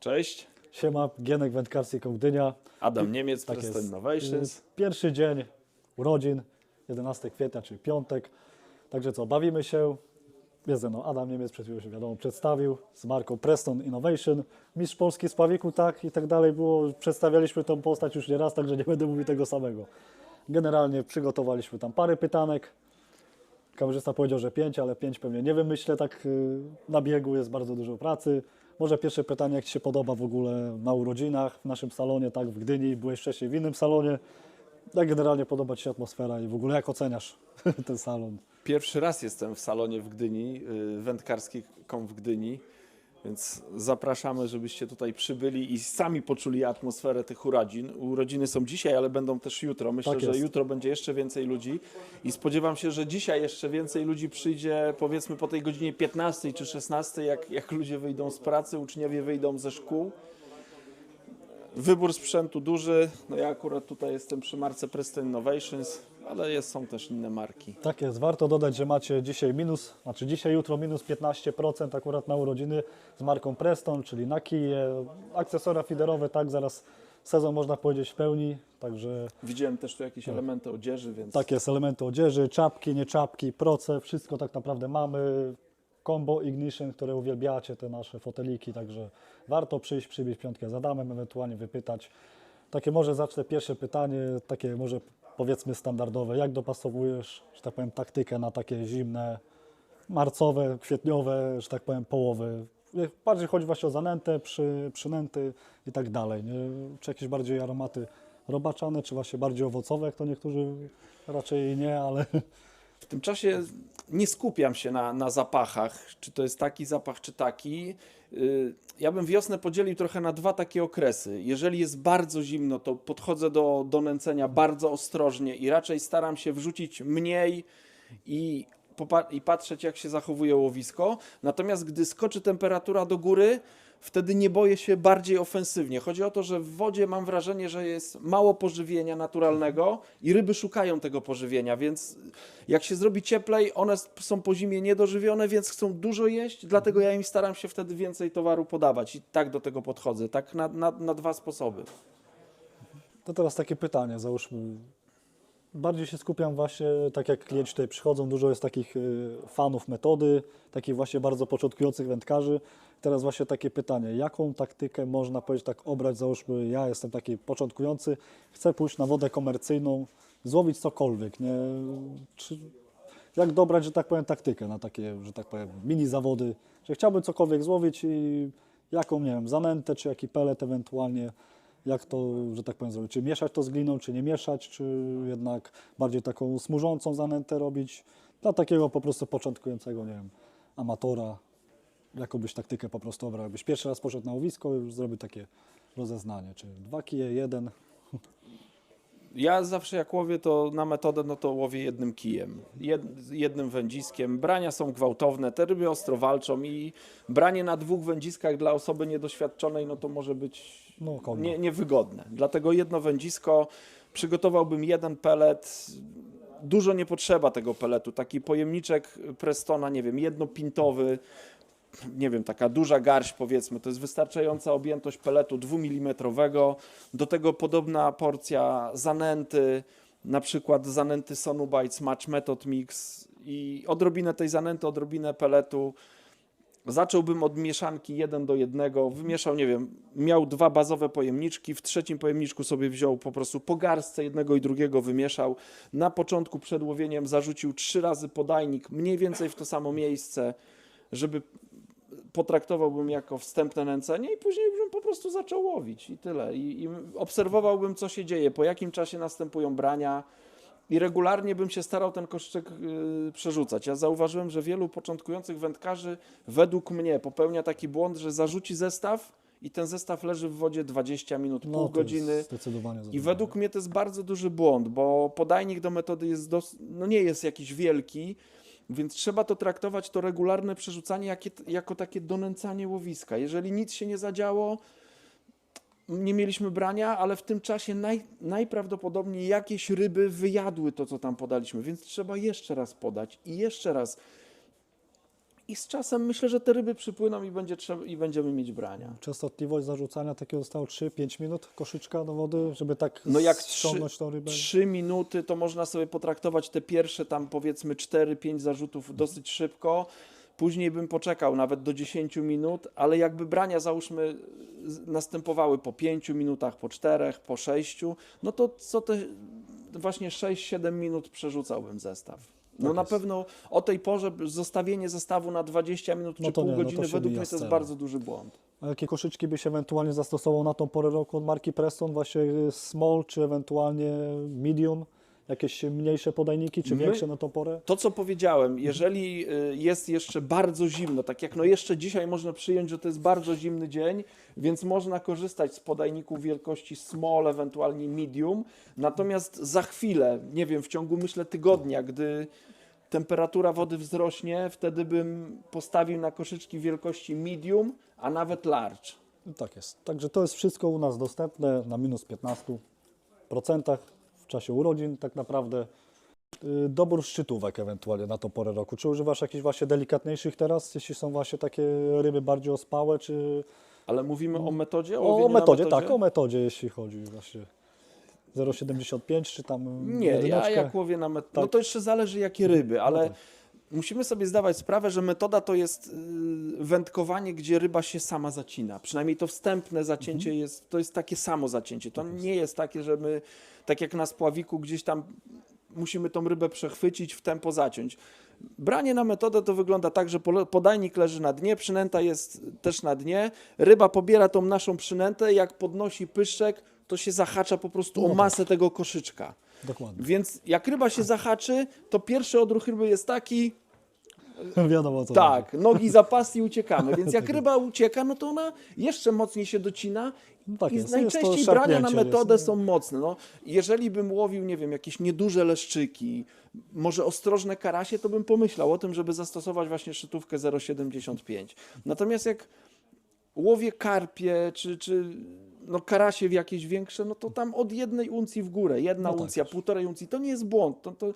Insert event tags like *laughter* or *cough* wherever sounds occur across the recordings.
Cześć, Siema, Gienek Wędkarski Gdynia. Adam Niemiec, Tak Preston. Innovations. Y, Pierwszy dzień urodzin, 11 kwietnia, czyli piątek. Także co, bawimy się. Jest ze mną Adam Niemiec, przed chwilą się wiadomo przedstawił, z marką Preston Innovation. Mistrz Polski z Pawiku, tak i tak dalej było. Przedstawialiśmy tą postać już nie raz, także nie będę mówił tego samego. Generalnie przygotowaliśmy tam parę pytanek. Kamerzysta powiedział, że pięć, ale pięć pewnie nie wymyślę tak y, na biegu, jest bardzo dużo pracy. Może pierwsze pytanie, jak Ci się podoba w ogóle na urodzinach w naszym salonie, tak w Gdyni, byłeś wcześniej w innym salonie. Jak generalnie podoba Ci się atmosfera i w ogóle jak oceniasz *laughs* ten salon? Pierwszy raz jestem w salonie w Gdyni, y, wędkarski kom w Gdyni, więc zapraszamy, żebyście tutaj przybyli i sami poczuli atmosferę tych urodzin. Urodziny są dzisiaj, ale będą też jutro. Myślę, Tak że jutro będzie jeszcze więcej ludzi i spodziewam się, że dzisiaj jeszcze więcej ludzi przyjdzie, powiedzmy po tej godzinie 15 czy 16, jak, jak ludzie wyjdą z pracy, uczniowie wyjdą ze szkół. Wybór sprzętu duży. No ja akurat tutaj jestem przy marce Preston Innovations, ale jest, są też inne marki. Tak jest, warto dodać, że macie dzisiaj minus, znaczy dzisiaj, jutro minus 15% akurat na urodziny z marką Preston, czyli na kije, akcesoria feederowe, tak, zaraz sezon można powiedzieć w pełni, także Widziałem też tu jakieś elementy odzieży, więc Tak jest, elementy odzieży, czapki, nie czapki, proce, wszystko tak naprawdę mamy. Combo Ignition, które uwielbiacie, te nasze foteliki, także warto przyjść, przybić piątkę z Adamem, ewentualnie wypytać. Takie może zacznę pierwsze pytanie, takie może powiedzmy standardowe. Jak dopasowujesz, że tak powiem, taktykę na takie zimne, marcowe, kwietniowe, że tak powiem, połowy? Bardziej chodzi właśnie o zanętę, przy, przynęty i tak dalej. Nie? Czy jakieś bardziej aromaty robaczane, czy właśnie bardziej owocowe, jak to niektórzy raczej nie, ale w tym czasie nie skupiam się na, na zapachach, czy to jest taki zapach, czy taki. Yy, Ja bym wiosnę podzielił trochę na dwa takie okresy. Jeżeli jest bardzo zimno, to podchodzę do, do nęcenia bardzo ostrożnie i raczej staram się wrzucić mniej i, i patrzeć, jak się zachowuje łowisko. Natomiast gdy skoczy temperatura do góry, wtedy nie boję się bardziej ofensywnie. Chodzi o to, że w wodzie mam wrażenie, że jest mało pożywienia naturalnego i ryby szukają tego pożywienia, więc jak się zrobi cieplej, one są po zimie niedożywione, więc chcą dużo jeść, dlatego ja im staram się wtedy więcej towaru podawać i tak do tego podchodzę, tak na, na, na dwa sposoby. To teraz takie pytanie, załóżmy. Bardziej się skupiam właśnie, tak jak klienci tutaj przychodzą, dużo jest takich y, fanów metody, takich właśnie bardzo początkujących wędkarzy. Teraz właśnie takie pytanie, jaką taktykę można powiedzieć tak obrać, załóżmy ja jestem taki początkujący, chcę pójść na wodę komercyjną, złowić cokolwiek, nie? Czy, jak dobrać, że tak powiem, taktykę na takie, że tak powiem, mini zawody, że chciałbym cokolwiek złowić i jaką, nie wiem, zanętę, czy jaki pelet ewentualnie, jak to, że tak powiem, zrobić, czy mieszać to z gliną, czy nie mieszać, czy jednak bardziej taką smużącą zanętę robić, dla takiego po prostu początkującego, nie wiem, amatora, jaką byś taktykę po prostu obrał, jakbyś pierwszy raz poszedł na łowisko, już zrobił takie rozeznanie, czy dwa kije, jeden, Ja zawsze jak łowię to na metodę, no to łowię jednym kijem, jed, jednym wędziskiem. Brania są gwałtowne, te ryby ostro walczą i branie na dwóch wędziskach dla osoby niedoświadczonej, no to może być no nie, niewygodne. Dlatego jedno wędzisko, przygotowałbym jeden pelet. Dużo nie potrzeba tego peletu. Taki pojemniczek Prestona, nie wiem, jednopintowy, nie wiem, taka duża garść powiedzmy, to jest wystarczająca objętość peletu 2 mm. Do tego podobna porcja zanęty, na przykład zanęty Sonubites Match Method Mix i odrobinę tej zanęty, odrobinę peletu. Zacząłbym od mieszanki 1 do 1, wymieszał, nie wiem, miał dwa bazowe pojemniczki, w trzecim pojemniczku sobie wziął po prostu po garstce jednego i drugiego wymieszał. Na początku przed łowieniem zarzucił trzy razy podajnik, mniej więcej w to samo miejsce, żeby potraktowałbym jako wstępne nęcenie i później bym po prostu zaczął łowić i tyle. I, I obserwowałbym, co się dzieje, po jakim czasie następują brania i regularnie bym się starał ten koszczyk y, przerzucać. Ja zauważyłem, że wielu początkujących wędkarzy według mnie popełnia taki błąd, że zarzuci zestaw i ten zestaw leży w wodzie 20 minut, pół No, jest godziny. Zdecydowanie. I według mnie to jest bardzo duży błąd, bo podajnik do metody jest dos- no nie jest jakiś wielki, więc trzeba to traktować, to regularne przerzucanie jakie, jako takie donęcanie łowiska. Jeżeli nic się nie zadziało, nie mieliśmy brania, ale w tym czasie naj, najprawdopodobniej jakieś ryby wyjadły to, co tam podaliśmy, więc trzeba jeszcze raz podać i jeszcze raz. I z czasem myślę, że te ryby przypłyną i, będzie trzeba, i będziemy mieć brania. Częstotliwość zarzucania takiego zostało 3-5 minut koszyczka do wody, żeby tak No jak ściągnąć tą rybę. trzy minuty, to można sobie potraktować te pierwsze tam powiedzmy 4-5 zarzutów dosyć szybko. Później bym poczekał nawet do 10 minut, ale jakby brania załóżmy następowały po 5 minutach, po 4, po 6, no to co te właśnie 6-7 minut przerzucałbym zestaw. No Tak na jest. pewno o tej porze zostawienie zestawu na 20 minut No czy to pół nie, no godziny się według mnie to jest bardzo duży błąd. A jakie koszyczki byś ewentualnie zastosował na tą porę roku od marki Preston? Właśnie y, small, czy ewentualnie medium? Jakieś mniejsze podajniki, czy My- większe na tą porę? To, co powiedziałem, jeżeli y, jest jeszcze bardzo zimno, tak jak no jeszcze dzisiaj można przyjąć, że to jest bardzo zimny dzień, więc można korzystać z podajników wielkości small, ewentualnie medium. Natomiast za chwilę, nie wiem, w ciągu myślę tygodnia, gdy temperatura wody wzrośnie, wtedy bym postawił na koszyczki wielkości medium, a nawet large. No tak jest. Także to jest wszystko u nas dostępne na minus 15% w czasie urodzin tak naprawdę. Y, Dobór szczytówek ewentualnie na tą porę roku. Czy używasz jakichś właśnie delikatniejszych teraz, jeśli są właśnie takie ryby bardziej ospałe, czy Ale mówimy o metodzie? o, łowieniu na metodzie, tak, o metodzie, jeśli chodzi właśnie 0,75 czy tam Nie, ja jedyneczkę. jak łowię na metodę, no Tak. to jeszcze zależy jakie ryby, ale tak. Musimy sobie zdawać sprawę, że metoda to jest y, wędkowanie, gdzie ryba się sama zacina. Przynajmniej to wstępne zacięcie Mhm. jest, to jest takie samo zacięcie. To nie jest takie, że my, tak jak na spławiku, gdzieś tam musimy tą rybę przechwycić, w tempo zaciąć. Branie na metodę to wygląda tak, że podajnik leży na dnie, przynęta jest też na dnie, ryba pobiera tą naszą przynętę, jak podnosi pyszczek, to się zahacza po prostu No o tak. masę tego koszyczka. Dokładnie. Więc jak ryba się zahaczy, to pierwszy odruch ryby jest taki, *laughs* Wiadomo co tak, nogi za pas i uciekamy. Więc *laughs* jak ryba ucieka, no to ona jeszcze mocniej się docina. No tak I jest. najczęściej Jest brania na metodę jest, są mocne. No, jeżeli bym łowił, nie wiem, jakieś nieduże leszczyki, może ostrożne karasie, to bym pomyślał o tym, żeby zastosować właśnie szytówkę 0,75. Natomiast jak łowię karpie, czy, czy no karasie w jakieś większe, no to tam od jednej uncji w górę, jedna No tak. uncja, półtorej uncji, to nie jest błąd. To, to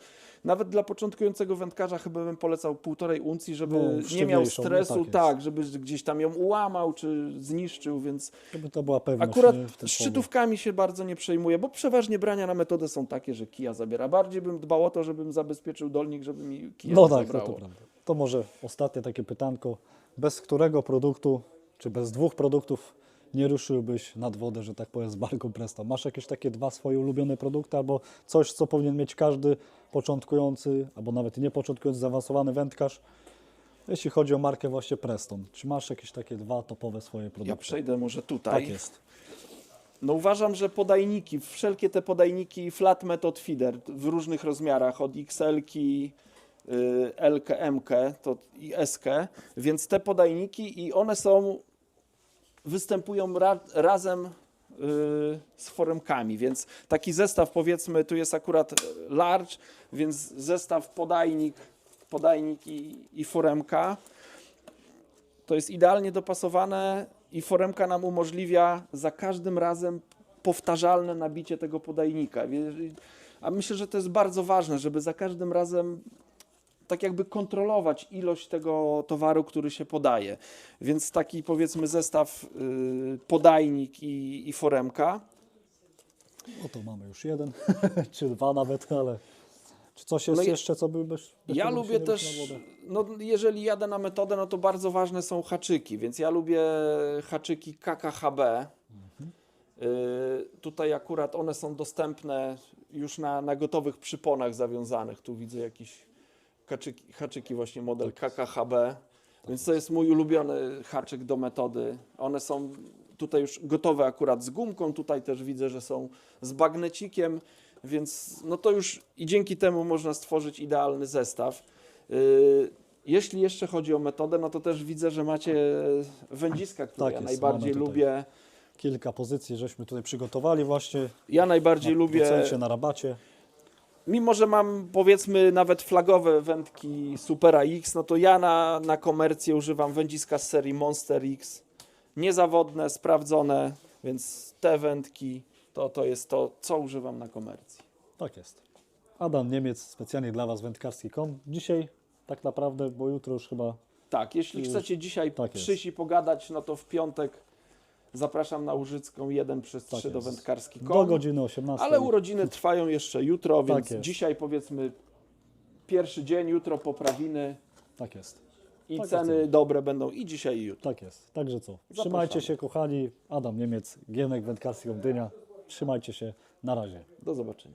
nawet dla początkującego wędkarza chyba bym polecał półtorej uncji, żeby No, nie miał no stresu, tak jest. tak, żeby gdzieś tam ją ułamał, czy zniszczył, więc Żeby to była pewność. Akurat nie, szczytówkami się bardzo nie przejmuję, bo przeważnie brania na metodę są takie, że kija zabiera. Bardziej bym dbał o to, żebym zabezpieczył dolnik, żeby mi kija No tak, to, zabrało. to prawda. To może ostatnie takie pytanko. Bez którego produktu, czy bez dwóch produktów nie ruszyłbyś nad wodę, że tak powiem, z barką Presto? Masz jakieś takie dwa swoje ulubione produkty, albo coś, co powinien mieć każdy początkujący, albo nawet nie początkujący, zaawansowany wędkarz, jeśli chodzi o markę właśnie Preston. Czy masz jakieś takie dwa topowe swoje produkty? Ja przejdę może tutaj. Tak jest. No uważam, że podajniki, wszelkie te podajniki flat method feeder w różnych rozmiarach, od XL-ki, y, L-kę, M-kę to i S-kę, więc te podajniki i one są, występują ra, razem y, z foremkami, więc taki zestaw powiedzmy, tu jest akurat large, więc zestaw podajnik, podajnik i, i foremka to jest idealnie dopasowane i foremka nam umożliwia za każdym razem powtarzalne nabicie tego podajnika. A myślę, że to jest bardzo ważne, żeby za każdym razem tak jakby kontrolować ilość tego towaru, który się podaje. Więc taki powiedzmy zestaw y, podajnik i, i foremka. No to mamy już jeden, *laughs* czy dwa nawet, ale czy coś jest No jeszcze, co by bez, bez Ja lubię też, no jeżeli jadę na metodę, no to bardzo ważne są haczyki, więc ja lubię haczyki KKHB. Y, tutaj akurat one są dostępne już na, na gotowych przyponach zawiązanych. Tu widzę jakieś haczyki, haczyki właśnie model KKHB, więc to jest mój ulubiony haczyk do metody. One są tutaj już gotowe akurat z gumką, tutaj też widzę, że są z bagnecikiem, więc no to już i dzięki temu można stworzyć idealny zestaw. Y, Jeśli jeszcze chodzi o metodę, no to też widzę, że macie wędziska, które Tak ja jest, najbardziej lubię. Kilka pozycji żeśmy tutaj przygotowali właśnie. Ja najbardziej na lubię na rabacie. Mimo, że mam powiedzmy nawet flagowe wędki Supera X, no to ja na, na komercję używam wędziska z serii Monster X. Niezawodne, sprawdzone, więc te wędki to, to jest to, co używam na komercji. Tak jest. Adam Niemiec, specjalnie dla Was wędkarski.com. Dzisiaj tak naprawdę, bo jutro już chyba Tak, jeśli Już- chcecie dzisiaj tak przyjść i pogadać, no to w piątek zapraszam na Łużycką 1 przez 3 Tak do wędkarski Do godziny 18. Ale urodziny trwają jeszcze jutro, więc jest. dzisiaj powiedzmy pierwszy dzień, jutro poprawiny Tak jest. i Tak ceny jest. dobre będą i dzisiaj i jutro. Tak jest. Także co? Zapraszamy. Trzymajcie się, kochani. Adam Niemiec, Gienek Wędkarski Gdynia. Trzymajcie się. Na razie. Do zobaczenia.